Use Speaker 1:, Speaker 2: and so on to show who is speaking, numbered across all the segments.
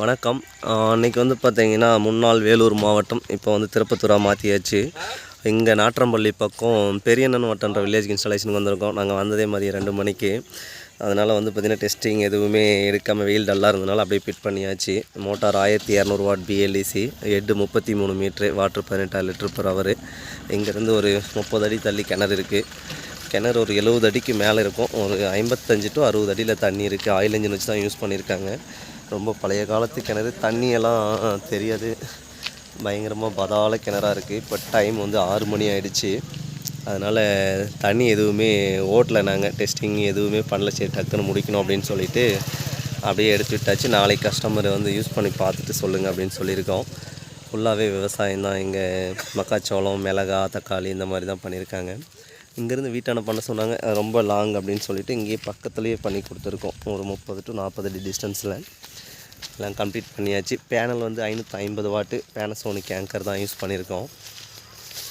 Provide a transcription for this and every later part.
Speaker 1: வணக்கம். இன்றைக்கி வந்து பார்த்திங்கன்னா முன்னாள் வேலூர் மாவட்டம் இப்போ வந்து திருப்பத்தூராக மாற்றியாச்சு இங்கே நாற்றம்பள்ளி பக்கம் பெரியண்ணன் வட்டன்ற வில்லேஜ் இன்ஸ்டாலேஷனுக்கு வந்திருக்கோம். நாங்கள் வந்ததே மதியம் ரெண்டு மணிக்கு. அதனால் வந்து பார்த்திங்கன்னா டெஸ்டிங் எதுவுமே எடுக்காமல் வெயில் டல்லாக இருந்தனால அப்படியே ஃபிட் பண்ணியாச்சு. மோட்டார் ஆயிரத்தி இரநூறு வாட் பிஎல்இசி ஹெட்டு முப்பத்தி மூணு மீட்ரு வாட்டர் பதினெட்டாறு லிட்ரு பர் ஹவர் இங்கேருந்து ஒரு முப்பது அடி தள்ளி கிணறு இருக்குது கிணறு ஒரு எழுபது அடிக்கு மேலே இருக்கும். ஒரு ஐம்பத்தஞ்சு டு அறுபது அடியில் தண்ணி இருக்குது ஆயில் இன்ஜின் வச்சு தான் யூஸ் பண்ணியிருக்காங்க ரொம்ப பழைய காலத்து கிணறு. தண்ணியெல்லாம் தெரியாது. பயங்கரமாக பதால கிணறாக இருக்குது இப்போ டைம் வந்து ஆறு மணி ஆயிடுச்சு. அதனால் தண்ணி எதுவுமே ஓட்டல நாங்கள் டெஸ்டிங் எதுவுமே பண்ணல. சரி டக்குன்னு முடிக்கணும் அப்படின்னு சொல்லிட்டு அப்படியே எடுத்து விட்டாச்சு. நாளைக்கு கஸ்டமர் வந்து யூஸ் பண்ணி பார்த்துட்டு சொல்லுங்கள் அப்படின்னு சொல்லியிருக்கோம். ஃபுல்லாகவே விவசாயம் தான். இங்கே மக்காச்சோளம் மிளகா தக்காளி இந்த மாதிரி தான் பண்ணியிருக்காங்க. இங்கேருந்து வீட்டான பண்ண சொன்னாங்க. ரொம்ப லாங் அப்படின்னு சொல்லிட்டு இங்கேயே பக்கத்துலேயே பண்ணி கொடுத்துருக்கோம். ஒரு முப்பது டு நாற்பது அடி டிஸ்டன்ஸில் எல்லாம் கம்ப்ளீட் பண்ணியாச்சு. பேனல் வந்து ஐநூற்றி ஐம்பது வாட்டு பேனசோனிக் ஆங்கர் தான் யூஸ் பண்ணியிருக்கோம்.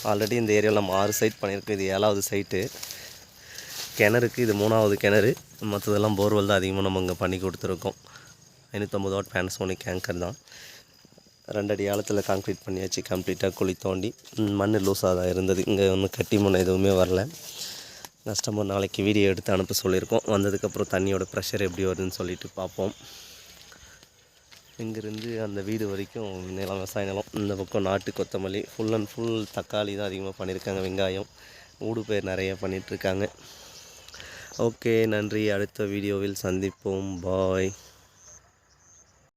Speaker 1: ஆல்ரெடி இந்த ஏரியாவில் நம்ம ஆறு சைட் பண்ணியிருக்கோம். இது ஏழாவது சைட்டு கிணறுக்கு இது மூணாவது கிணறு. மற்றதெல்லாம் போர்வெல் தான் அதிகமாக நம்ம இங்கே பண்ணி கொடுத்துருக்கோம். ஐநூற்றம்பது வாட் பேனசோனிக் ஆங்கர் தான். ரெண்டடி ஆழத்தில் காங்க்ரீட் பண்ணியாச்சு. கம்ப்ளீட்டாக குழி தோண்டி. மண் லூஸாக தான் இருந்தது. இங்கே ஒன்றும் கட்டி மண் எதுவுமே வரல. கஸ்டமர் நாளைக்கு வீடியோ எடுத்து அனுப்ப சொல்லியிருக்கோம். வந்ததுக்கப்புறம் தண்ணியோட ப்ரெஷர் எப்படி வருதுன்னு சொல்லிட்டு பார்ப்போம். இங்கேருந்து அந்த வீடு வரைக்கும் நிலம் விவசாய நிலம். இந்த பக்கம் நாட்டு கொத்தமல்லி ஃபுல் அண்ட் ஃபுல் தக்காளி தான் அதிகமாக பண்ணியிருக்காங்க வெங்காயம். ஊடு பயிர் நிறைய பண்ணிகிட்ருக்காங்க ஓகே நன்றி. அடுத்த வீடியோவில் சந்திப்போம். பாய்